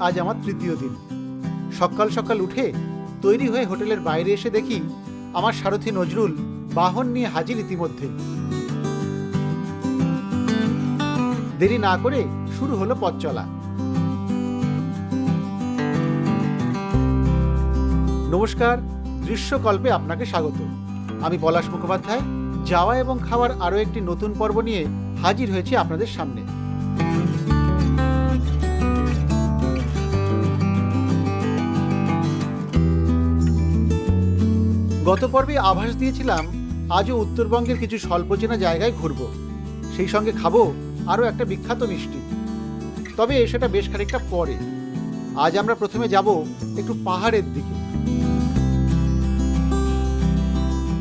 আজ আমার তৃতীয় দিন। সকাল সকাল উঠে তৈরি হয়ে হোটেলের বাইরে এসে দেখি আমার সারথি নজরুল বাহন নিয়ে হাজির ইতিমধ্যে। দেরি না করে শুরু হলো পথ চলা। নমস্কার, দৃশ্যকল্পে আপনাকে স্বাগত। আমি পলাশ মুখোপাধ্যায়, যাওয়া এবং খাওয়ার আরও একটি নতুন পর্ব নিয়ে হাজির হয়েছি আপনাদের সামনে। গত পর্বে আভাস দিয়েছিলাম, আজও উত্তরবঙ্গের কিছু স্বল্প চেনা জায়গায় ঘুরব। সেই সঙ্গে খাব আরও একটা বিখ্যাত মিষ্টি। তবে সেটা বেশ খানিকটা পরে। আজ আমরা প্রথমে যাব একটু পাহাড়ের দিকে।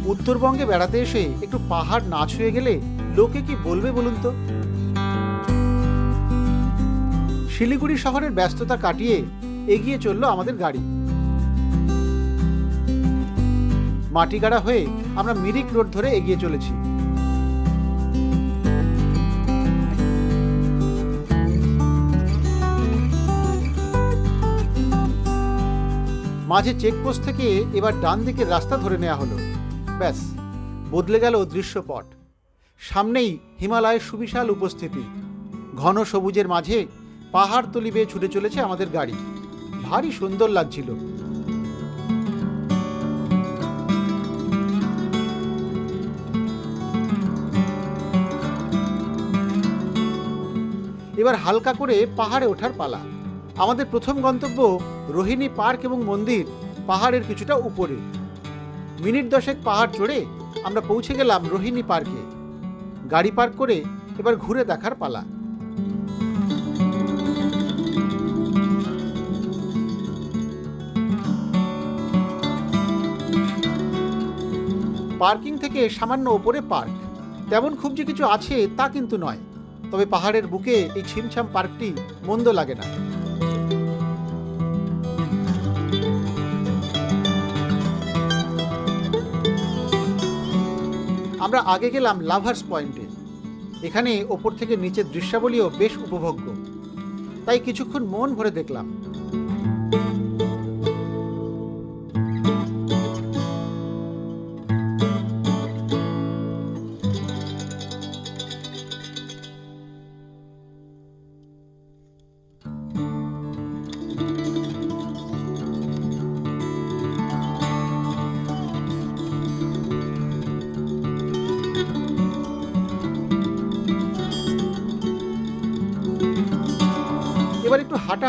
উত্তরবঙ্গে বেড়াতে এসে একটু পাহাড় না ছুঁয়ে গেলে লোকে কি বলবে বলুন তো? শিলিগুড়ি শহরের ব্যস্ততা কাটিয়ে এগিয়ে চলল আমাদের গাড়ি। মাটিগাড়া হয়ে আমরা মিরিক রোড ধরে এগিয়ে চলেছি। মাঝে চেকপোস্ট থেকে এবার ডান দিকের রাস্তা ধরে নেওয়া হলো। ব্যাস, বদলে গেল দৃশ্যপট। সামনেই হিমালয়ের সুবিশাল উপস্থিতি। ঘন সবুজের মাঝে পাহাড় তলি বেয়ে ছুটে চলেছে আমাদের গাড়ি। ভারী সুন্দর লাগছিল। এবার হালকা করে পাহাড়ে ওঠার পালা। আমাদের প্রথম গন্তব্য রোহিণী পার্ক এবং মন্দির পাহাড়ের কিছুটা উপরে। মিনিট দশেক পাহাড় চড়ে আমরা পৌঁছে গেলাম রোহিণী পার্কে। গাড়ি পার্ক করে এবার ঘুরে দেখার পালা। পার্কিং থেকে সামান্য ওপরে পার্ক। তেমন খুব যে কিছু আছে তা কিন্তু নয়। তবে পাহাড়ের বুকে এই ছিমছাম পার্কটি মন্দ লাগে না। আমরা আগে গেলাম লাভার্স পয়েন্টে। এখানে ওপর থেকে নিচের দৃশ্যাবলীও বেশ উপভোগ্য। তাই কিছুক্ষণ মন ভরে দেখলাম।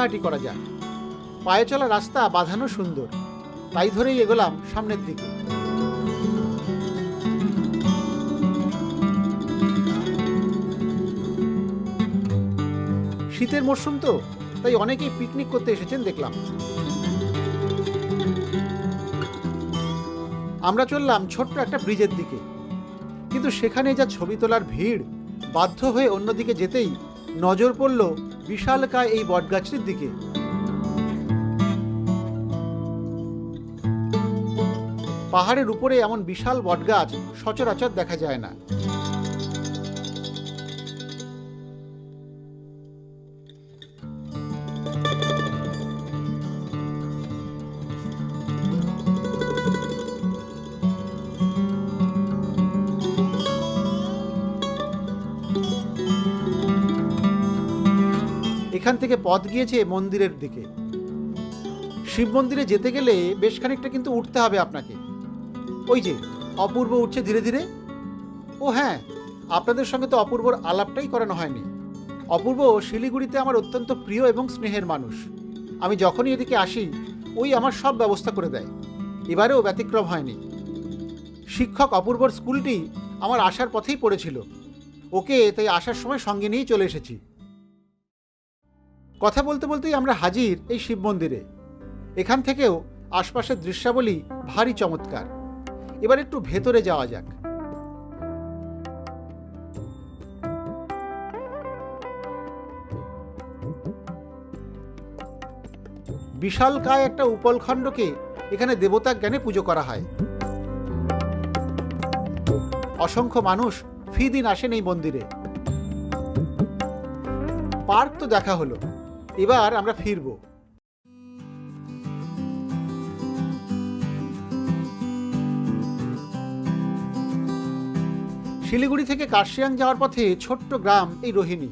হাঁটাহাঁটি করা যাক পায়ে চলা রাস্তা বাঁধানো সুন্দর। তাই ধরেই এগোলাম সামনের দিকে। শীতের মরশুম তো, তাই অনেকেই পিকনিক করতে এসেছেন দেখলাম। আমরা চললাম ছোট্ট একটা ব্রিজের দিকে। কিন্তু সেখানে যা ছবি তোলার ভিড়, বাধ্য হয়ে অন্যদিকে যেতেই নজর পড়ল বিশালকায় এই বটগাছটির দিকে। পাহাড়ের উপরে এমন বিশাল বটগাছ সচরাচর দেখা যায় না। এখান থেকে পথ গিয়েছে মন্দিরের দিকে। শিব মন্দিরে যেতে গেলে বেশ খানিকটা কিন্তু উঠতে হবে আপনাকে। ওই যে, অপূর্ব উঠছে ধীরে ধীরে। ও হ্যাঁ আপনাদের সঙ্গে তো অপূর্বর আলাপটাই করানো হয়নি। অপূর্ব শিলিগুড়িতে আমার অত্যন্ত প্রিয় এবং স্নেহের মানুষ। আমি যখনই এদিকে আসি, ওই আমার সব ব্যবস্থা করে দেয়। এবারেও ব্যতিক্রম হয়নি। শিক্ষক অপূর্বর স্কুলটি আমার আসার পথেই পড়েছিল। ওকে তাই আসার সময় সঙ্গে নিয়েই চলে এসেছি। কথা বলতে বলতেই আমরা হাজির এই শিব মন্দিরে। এখান থেকেও আশপাশের দৃশ্যাবলী ভারী চমৎকার। এবার একটু ভেতরে যাওয়া যাক। বিশালকায় একটা উপলখণ্ডকে এখানে দেবতা জ্ঞানে পুজো করা হয়। অসংখ্য মানুষ ফি দিন আসেন এই মন্দিরে। পার্ক তো দেখা হলো। এবার আমরা ফিরব। শিলিগুড়ি থেকে কার্শিয়াং যাওয়ার পথে ছোট্ট গ্রাম এই রোহিণী।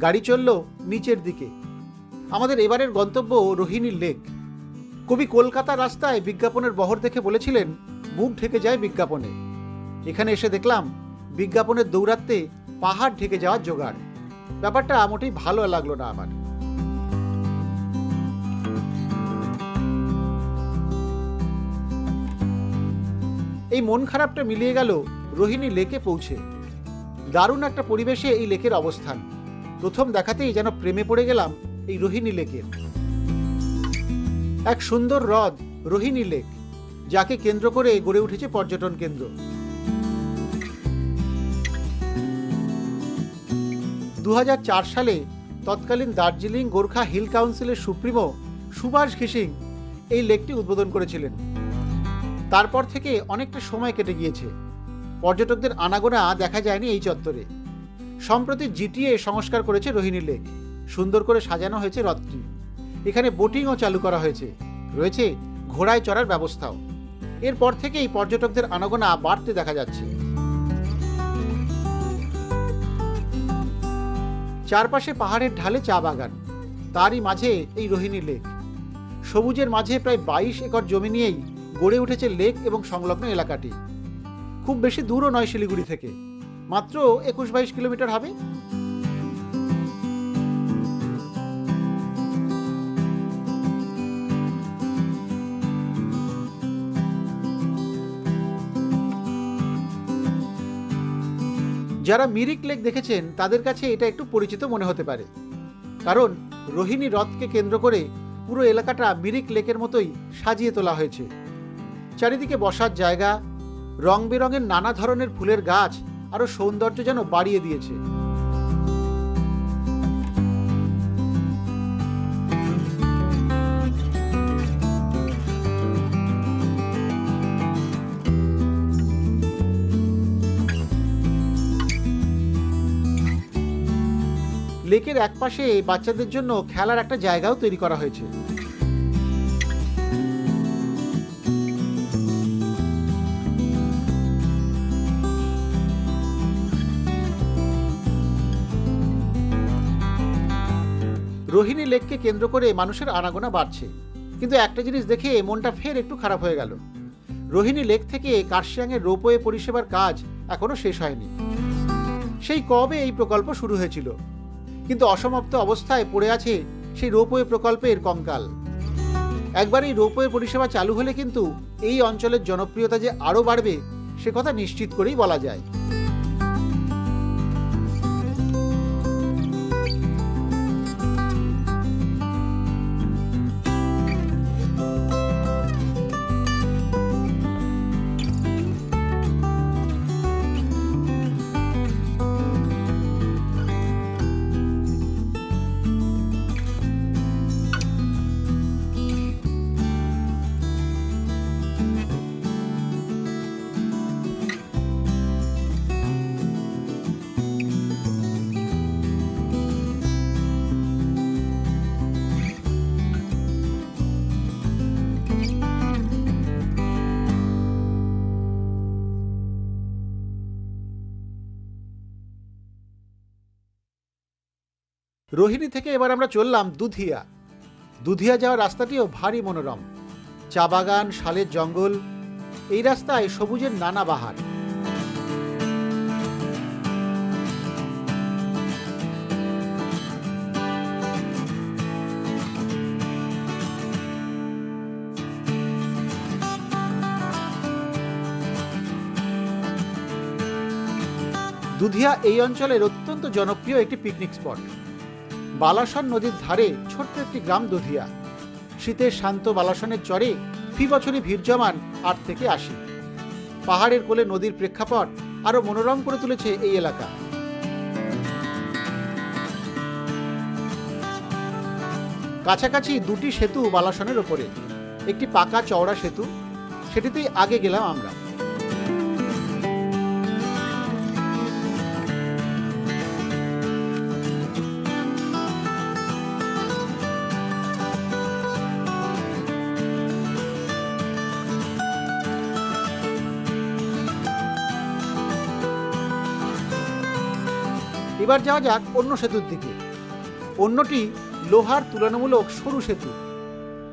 গাড়ি চলল নিচের দিকে। আমাদের এবারের গন্তব্য রোহিণী লেক। কবি কলকাতা রাস্তায় বিজ্ঞাপনের বহর দেখে বলেছিলেন বুক ঢেকে যায় বিজ্ঞাপনে। এখানে এসে দেখলাম, বিজ্ঞাপনের দৌরাত্মে পাহাড় ঢেকে যাওয়ার জোগাড়। ব্যাপারটা মোটেই ভালো লাগল না আমার। এই মন খারাপটা মিলিয়ে গেল রোহিণী লেকে পৌঁছে। দারুণ একটা পরিবেশে এই লেকের অবস্থান। প্রথম দেখাতেই যেন প্রেমে পড়ে গেলাম এই রোহিণী লেকের এক সুন্দর হ্রদ রোহিণী লেক, যাকে কেন্দ্র করে গড়ে উঠেছে পর্যটন কেন্দ্র। দু হাজার চার সালে তৎকালীন দার্জিলিং গোর্খা হিল কাউন্সিলের সুপ্রিমো সুভাষ ঘিসিং এই লেকটি উদ্বোধন করেছিলেন। তারপর থেকে অনেকটা সময় কেটে গিয়েছে। পর্যটকদের আনাগোনা দেখা যায়নি এই চত্বরে। সম্প্রতি জিটিএ সংস্কার করেছে রোহিণী লেক। সুন্দর করে সাজানো হয়েছে হ্রদটি এখানে বোটিংও চালু করা হয়েছে। রয়েছে ঘোড়ায় চড়ার ব্যবস্থাও। এরপর থেকেই পর্যটকদের আনাগোনা বাড়তে দেখা যাচ্ছে। চারপাশে পাহাড়ের ঢালে চা বাগান। তারই মাঝে এই রোহিণী লেক। সবুজের মাঝে প্রায় বাইশ একর জমি নিয়েই গড়ে উঠেছে লেক এবং সংলগ্ন এলাকাটি। খুব বেশি দূরও নয় শিলিগুড়ি থেকে। মাত্র একুশ বাইশ কিলোমিটার হবে। যারা মিরিক লেক দেখেছেন, তাদের কাছে এটা একটু পরিচিত মনে হতে পারে। কারণ রোহিণী হ্রদকে কেন্দ্র করে পুরো এলাকাটা মিরিক লেকের মতোই সাজিয়ে তোলা হয়েছে। চারিদিকে বসার জায়গা রং বেরঙের নানা ধরনের ফুলের গাছ, আরও সৌন্দর্য যেন বাড়িয়ে দিয়েছে। লেকের একপাশে বাচ্চাদের জন্য খেলার একটা জায়গাও তৈরি করা হয়েছে। রোহিণী লেককে কেন্দ্র করে মানুষের আনাগোনা বাড়ছে। কিন্তু একটা জিনিস দেখে মনটা ফের একটু খারাপ হয়ে গেল। রোহিণী লেক থেকে কার্শিয়াংয়ের রোপওয়ে পরিষেবার কাজ এখনও শেষ হয়নি। সেই কবে এই প্রকল্প শুরু হয়েছিল? অসমাপ্ত অবস্থায় পড়ে আছে সেই রোপওয়ে প্রকল্পের কঙ্কাল। একবার এই রোপওয়ে পরিষেবা চালু হলে কিন্তু এই অঞ্চলের জনপ্রিয়তা যে আরও বাড়বে, সে কথা নিশ্চিত করেই বলা যায়। রোহিণী থেকে এবার আমরা চললাম দুধিয়া। দুধিয়া যাওয়ার রাস্তাটিও ভারী মনোরম। চা বাগান, শালের জঙ্গল, এই রাস্তায় সবুজের নানা বাহার। দুধিয়া এই অঞ্চলের অত্যন্ত জনপ্রিয় একটি পিকনিক স্পট বালাসন নদীর ধারে ছোট্ট একটি গ্রাম দুধিয়া। শীতের শান্ত বালাসনের চরে ফি বছরই ভিড় জমান আট থেকে আশি। পাহাড়ের কোলে নদীর প্রেক্ষাপট আরও মনোরম করে তুলেছে এই এলাকা। কাছাকাছি দুটি সেতু বালাসনের ওপরে। একটি পাকা চওড়া সেতু, সেটিতেই আগে গেলাম আমরা। এবার যাওয়া যাক অন্য সেতুর দিকে। অন্যটি লোহার তুলনামূলক সরু সেতু।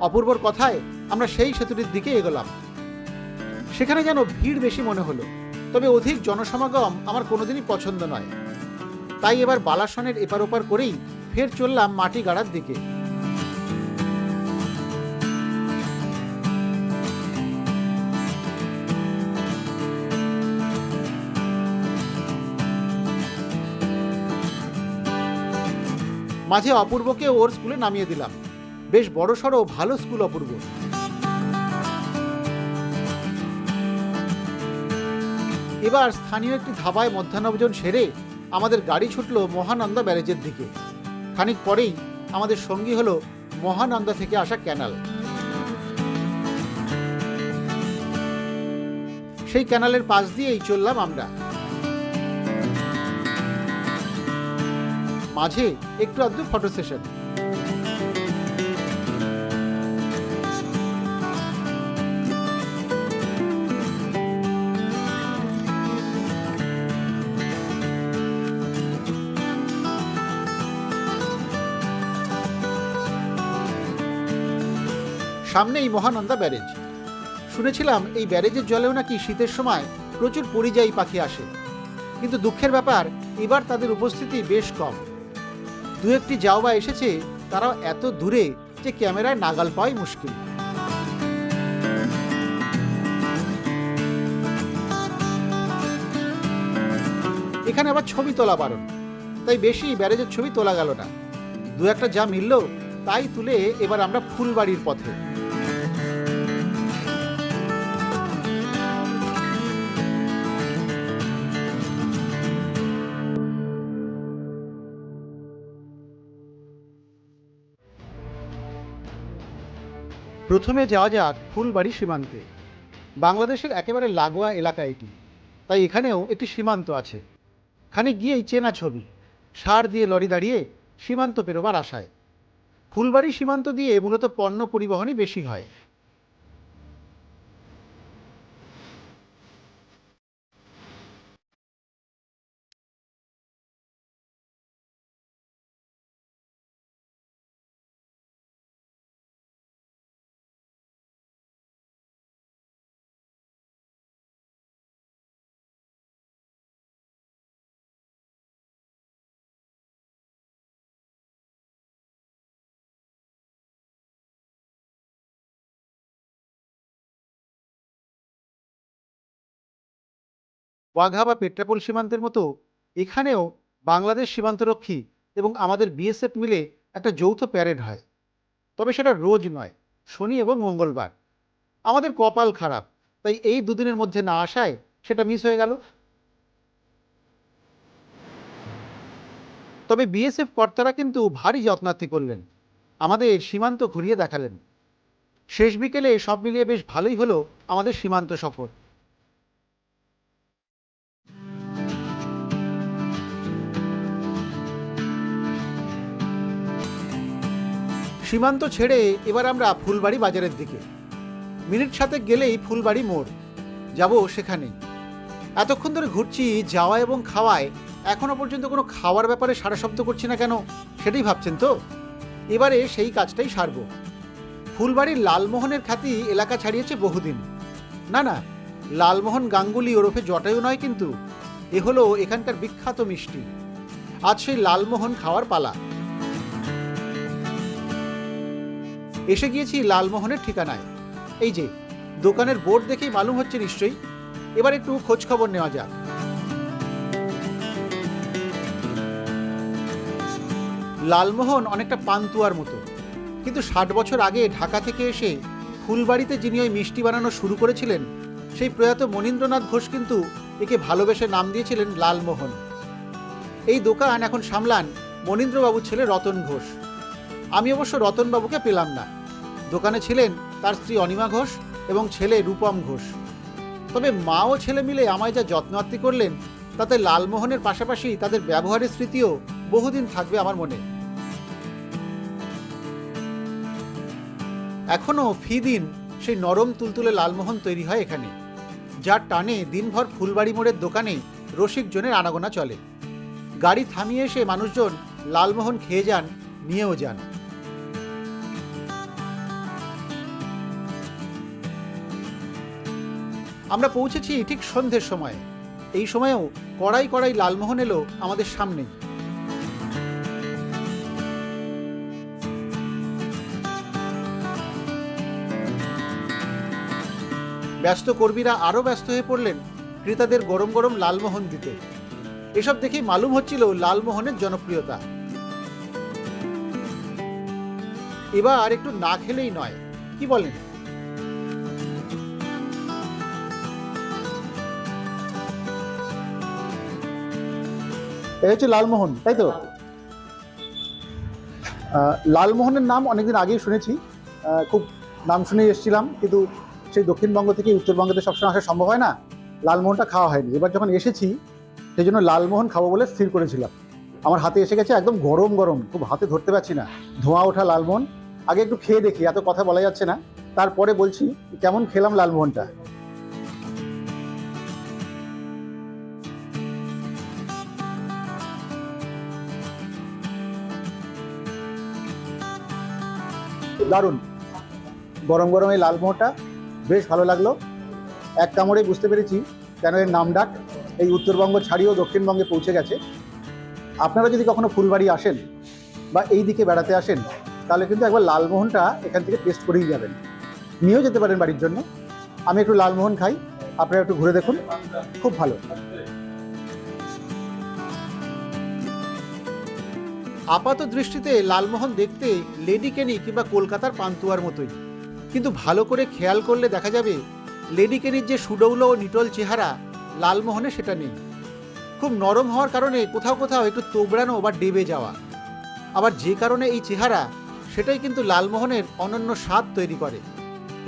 অপূর্বর কথায় আমরা সেই সেতুটির দিকে এগোলাম। সেখানে যেন ভিড় বেশি মনে হলো, তবে অধিক জনসমাগম আমার কোনোদিনই পছন্দ নয়। তাই এবার বালাসনের এপার ওপার করেই ফের চললাম মাটি গাড়ার দিকে। মাঝে অপূর্বকে ওর স্কুলে নামিয়ে দিলাম। বেশ বড় সড়ো ভালো স্কুল অপূর্ব। এবার স্থানীয় একটি ধাবায় মধ্যাহ্নভোজন সেরে আমাদের গাড়ি ছুটল মহানন্দা ব্যারেজের দিকে। খানিক পরেই আমাদের সঙ্গী হলো মহানন্দা থেকে আসা ক্যানাল। সেই ক্যানালের পাশ দিয়েই চললাম আমরা। মাঝে একটু আধটু ফটো সেশন সামনেই মহানন্দা ব্যারেজ। শুনেছিলাম এই ব্যারেজের জলেও নাকি শীতের সময় প্রচুর পরিযায়ী পাখি আসে। কিন্তু দুঃখের ব্যাপার, এবার তাদের উপস্থিতি বেশ কম। দু একটি যাওয়া এসেছে, তারাও এত দূরে যে ক্যামেরায় নাগাল পাওয়াই মুশকিল। এখানে আবার ছবি তোলা বারণ। তাই বেশি ব্যারেজের ছবি তোলা গেল না। দু একটা যা মিলল, তাই তুলে এবার আমরা ফুলবাড়ির পথে। প্রথমে যাওয়া যাক ফুলবাড়ি সীমান্তে। বাংলাদেশের একেবারে লাগোয়া এলাকা এটি। তাই এখানেও একটি সীমান্ত আছে। খানে গিয়েই চেনা ছবি। সার দিয়ে লরি দাঁড়িয়ে সীমান্ত পেরোবার আশায়। ফুলবাড়ি সীমান্ত দিয়ে মূলত পণ্য পরিবহনই বেশি হয়। ওয়াঘা বা পেট্রাপোল সীমান্তের মতো এখানেও বাংলাদেশ সীমান্তরক্ষী এবং আমাদের বিএসএফ মিলে একটা যৌথ প্যারেড হয়। তবে সেটা রোজ নয়, শনি এবং মঙ্গলবার। আমাদের কপাল খারাপ, তাই এই দুদিনের মধ্যে না আসায় সেটা মিস হয়ে গেল। তবে বিএসএফ কর্তারা কিন্তু ভারী যত্নার্থী করলেন। আমাদের সীমান্ত ঘুরিয়ে দেখালেন। শেষ বিকেলে সব মিলিয়ে বেশ ভালোই হলো আমাদের সীমান্ত সফর। সীমান্ত ছেড়ে এবার আমরা ফুলবাড়ি বাজারের দিকে। মিনিট সাথে গেলেই ফুলবাড়ি মোড়। যাব সেখানে। এতক্ষণ ধরে ঘুরছি, যাওয়া এবং খাওয়ায়। এখনও পর্যন্ত কোনো খাওয়ার ব্যাপারে সারা শব্দ করছি না কেন? সেটাই ভাবছেন তো? এবারে সেই কাজটাই সারব। ফুলবাড়ির লালমোহনের খ্যাতি এলাকা ছাড়িয়েছে বহুদিন। না না, লালমোহন গাঙ্গুলি ওরফে জটায়ু নয় কিন্তু। এ হলো এখানকার বিখ্যাত মিষ্টি। আজ সেই লালমোহন খাওয়ার পালা। এসে গিয়েছি লালমোহনের ঠিকানায়। এই যে, দোকানের বোর্ড দেখেই মালুম হচ্ছে নিশ্চয়ই। এবার একটু খোঁজ খবর নেওয়া যাক। লালমোহন অনেকটা পান্তুয়ার মতো। কিন্তু ষাট বছর আগে ঢাকা থেকে এসে ফুলবাড়িতে যিনি ওই মিষ্টি বানানো শুরু করেছিলেন, সেই প্রয়াত মনীন্দ্রনাথ ঘোষ কিন্তু একে ভালোবেসে নাম দিয়েছিলেন লালমোহন। এই দোকান এখন সামলান মনীন্দ্রবাবুর ছেলে রতন ঘোষ। আমি অবশ্য রতনবাবুকে পেলাম না। দোকানে ছিলেন তার স্ত্রী অনিমা ঘোষ এবং ছেলে রূপম ঘোষ। তবে মা ও ছেলে মিলে আমায় যা যত্নার্থী করলেন, তাতে লালমোহনের পাশাপাশি তাদের ব্যবহারের স্মৃতিও বহুদিন থাকবে আমার মনে। এখনও ফি দিন সেই নরম তুলতুলে লালমোহন তৈরি হয় এখানে, যার টানে দিনভর ফুলবাড়ি মোড়ের দোকানে রসিক জনের আনাগোনা চলে। গাড়ি থামিয়ে এসে মানুষজন লালমোহন খেয়ে যান, নিয়েও যান। আমরা পৌঁছেছি ঠিক সন্ধ্যের সময়। এই সময়েও কড়াই কড়াই লালমোহন এলো আমাদের সামনেই ব্যস্ত কর্মীরা আরও ব্যস্ত হয়ে পড়লেন ক্রেতাদের গরম গরম লালমোহন দিতে। এসব দেখেই মালুম হচ্ছিল লালমোহনের জনপ্রিয়তা। এবার আর একটু না খেলেই নয়, কি বলেন? এই হচ্ছে লালমোহন, তাই তো? লালমোহনের নাম অনেকদিন আগেই শুনেছি। খুব নাম শুনেই এসেছিলাম, কিন্তু সেই দক্ষিণবঙ্গ থেকে উত্তরবঙ্গতে সবসময় আসা সম্ভব হয় না। লালমোহনটা খাওয়া হয়নি। এবার যখন এসেছি, সেই জন্য লালমোহন খাব বলে স্থির করেছিলাম। আমার হাতে এসে গেছে একদম গরম গরম, খুব হাতে ধরতে পারছি না। ধোঁয়া ওঠা লালমোহন। আগে একটু খেয়ে দেখি, এত কথা বলা যাচ্ছে না। তারপরে বলছি, কেমন খেলাম লালমোহনটা? দারুণ। গরম গরম এই লালমোহনটা বেশ ভালো লাগল। এক কামড়ে বুঝতে পেরেছি কেন এর নাম ডাক। এই উত্তরবঙ্গ ছাড়িয়েও দক্ষিণবঙ্গে পৌঁছে গেছে। আপনারা যদি কখনো ফুলবাড়ি আসেন বা এই দিকে বেড়াতে আসেন, তাহলে কিন্তু একবার লালমোহনটা এখান থেকে টেস্ট করেই যাবেন। নিয়েও যেতে পারেন বাড়ির জন্য। আমি একটু লালমোহন খাই, আপনারা একটু ঘুরে দেখুন। খুব ভালো। আপাত দৃষ্টিতে লালমোহন দেখতে লেডি কেনি কিংবা কলকাতার পান্তুয়ার মতোই। কিন্তু ভালো করে খেয়াল করলে দেখা যাবে লেডি কেনির যে সুডৌল ও নিটল চেহারা, লালমোহনে সেটা নেই। খুব নরম হওয়ার কারণে কোথাও কোথাও একটু তোবড়ানো বা ডেবে যাওয়া। আবার যে কারণে এই চেহারা, সেটাই কিন্তু লালমোহনের অনন্য স্বাদ তৈরি করে।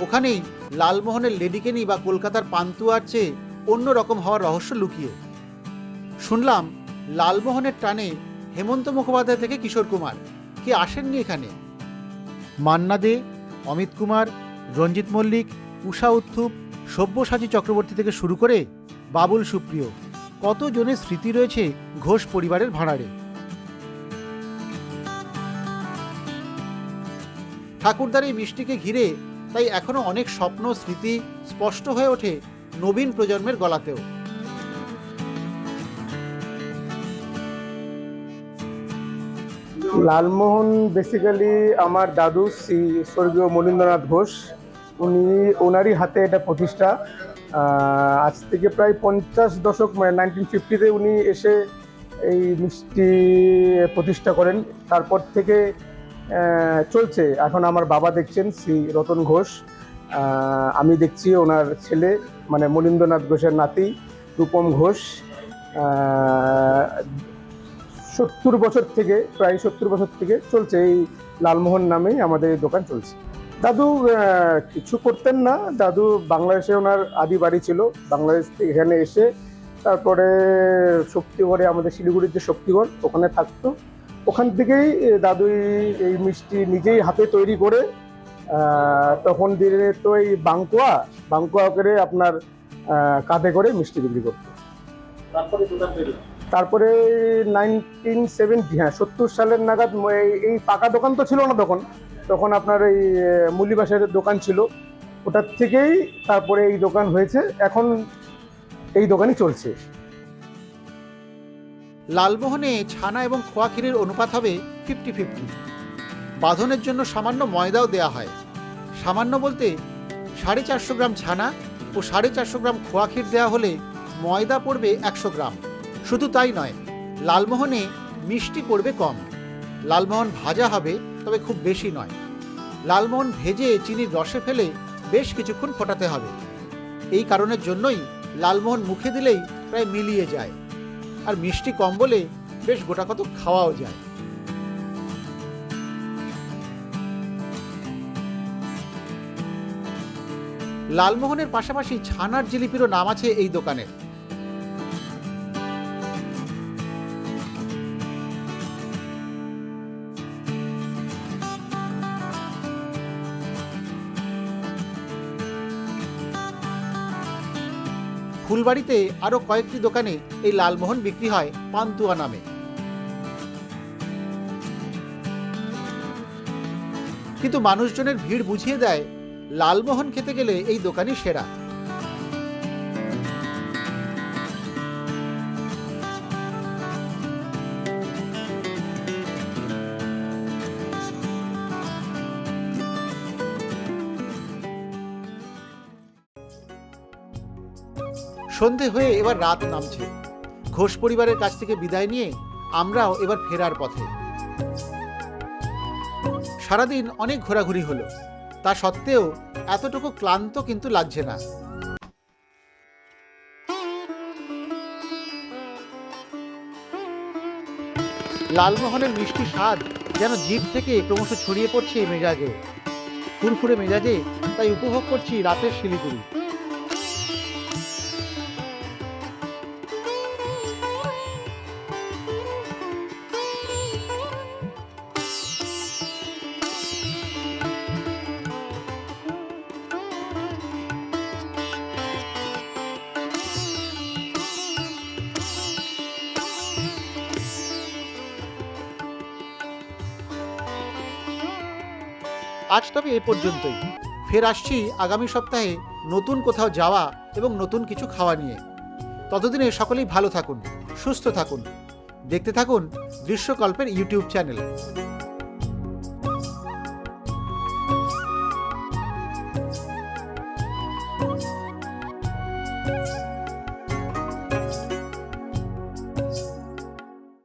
ওখানেই লালমোহনের লেডিকেনি বা কলকাতার পান্তুয়ার চেয়ে অন্য রকম হওয়ার রহস্য লুকিয়ে। শুনলাম, লালমোহনের টানে হেমন্ত মুখোপাধ্যায় থেকে কিশোর কুমার। কে আসেননি এখানে? মান্না দে, অমিত কুমার, রঞ্জিত মল্লিক, উষা উত্থুপ, সব্যসাচী চক্রবর্তী থেকে শুরু করে বাবুল সুপ্রিয়। কতজনের স্মৃতি রয়েছে ঘোষ পরিবারের ভাঁড়ারে? ঠাকুরদার এই মিষ্টিকে ঘিরে তাই এখনও অনেক স্বপ্ন, স্মৃতি স্পষ্ট হয়ে ওঠে নবীন প্রজন্মের গলাতেও। লালমোহন বেসিক্যালি আমার দাদু শ্রী স্বর্গীয় মনীন্দ্রনাথ ঘোষ। উনি ওনারই হাতে এটা প্রতিষ্ঠা। আজ থেকে প্রায় পঞ্চাশ দশক মানে নাইনটিন ফিফটিতে উনি এসে এই মিষ্টি প্রতিষ্ঠা করেন। তারপর থেকে চলছে। এখন আমার বাবা দেখছেন, শ্রী রতন ঘোষ। আমি দেখছি ওনার ছেলে মানে মনীন্দ্রনাথ ঘোষের নাতি রূপম ঘোষ। সত্তর বছর থেকে, প্রায় সত্তর বছর থেকে চলছে এই লালমোহন নামেই আমাদের এই দোকান চলছে। দাদু কিছু করতেন না। দাদু বাংলাদেশে ওনার আদি বাড়ি ছিল। বাংলাদেশ থেকে এখানে এসে তারপরে শক্তিগড়ে, আমাদের শিলিগুড়ির যে শক্তিগড়, ওখানে থাকতো। ওখান থেকেই দাদুই এই- মিষ্টি নিজেই হাতে তৈরি করে তখন দিনে তো এই বাঙ্কুয়া বাঙ্কুয়া করে আপনার কাঁধে করে মিষ্টি বিক্রি করতো। তারপরে নাইনটিন সেভেন্টি হ্যাঁ সত্তর সালের নাগাদ এই- পাকা দোকান তো ছিল না তখন। তখন আপনার এই মুলিবাসের দোকান ছিল। ওটার থেকেই তারপরে এই দোকান হয়েছে। এখন এই দোকানই চলছে। লালমোহনে ছানা এবং খোয়া ক্ষীরের অনুপাত হবে ফিফটি ফিফটি বাঁধনের জন্য সামান্য ময়দাও দেয়া হয়। সামান্য বলতে সাড়ে চারশো গ্রাম ছানা ও সাড়ে চারশো গ্রাম খোয়া ক্ষীর দেওয়া হলে ময়দা পড়বে একশো গ্রাম। শুধু তাই নয়, লালমোহনে মিষ্টি পড়বে কম। লালমোহন ভাজা হবে, তবে খুব বেশি নয়। লালমোহন ভেজে চিনির রসে ফেলে বেশ কিছুক্ষণ ফোটাতে হবে। এই কারণের জন্যই লালমোহন মুখে দিলেই প্রায় মিলিয়ে যায়। আর মিষ্টি কম বলে বেশ গোটা কত খাওয়াও যায়। লালমোহনের পাশাপাশি ছানার জিলিপিরও নাম আছে এই দোকানের। ফুলবাড়িতে আরও কয়েকটি দোকানে এই লালমোহন বিক্রি হয় পান্তুয়া নামে। কিন্তু মানুষজনের ভিড় বুঝিয়ে দেয়, লালমোহন খেতে গেলে এই দোকানই সেরা। সন্ধে হয়ে এবার রাত নামছে। ঘোষ পরিবারের কাছ থেকে বিদায় নিয়ে আমরাও এবার ফেরার পথে। সারাদিন অনেক ঘোরাঘুরি হলো। তা সত্ত্বেও এতটুকু ক্লান্ত কিন্তু লাগছে না। লালমোহনের মিষ্টি স্বাদ যেন জিভ থেকে ক্রমশ ছড়িয়ে পড়ছে মেজাজে। ফুরফুরে মেজাজে তাই উপভোগ করছি রাতের শিলিগুড়ি। আজ তবে এ পর্যন্তই। ফের আসছি আগামী সপ্তাহে নতুন কোথাও যাওয়া এবং নতুন কিছু খাওয়া নিয়ে। ততদিনে সকলেই ভালো থাকুন, সুস্থ থাকুন। দেখতে থাকুন দৃশ্যকল্পের ইউটিউব চ্যানেল।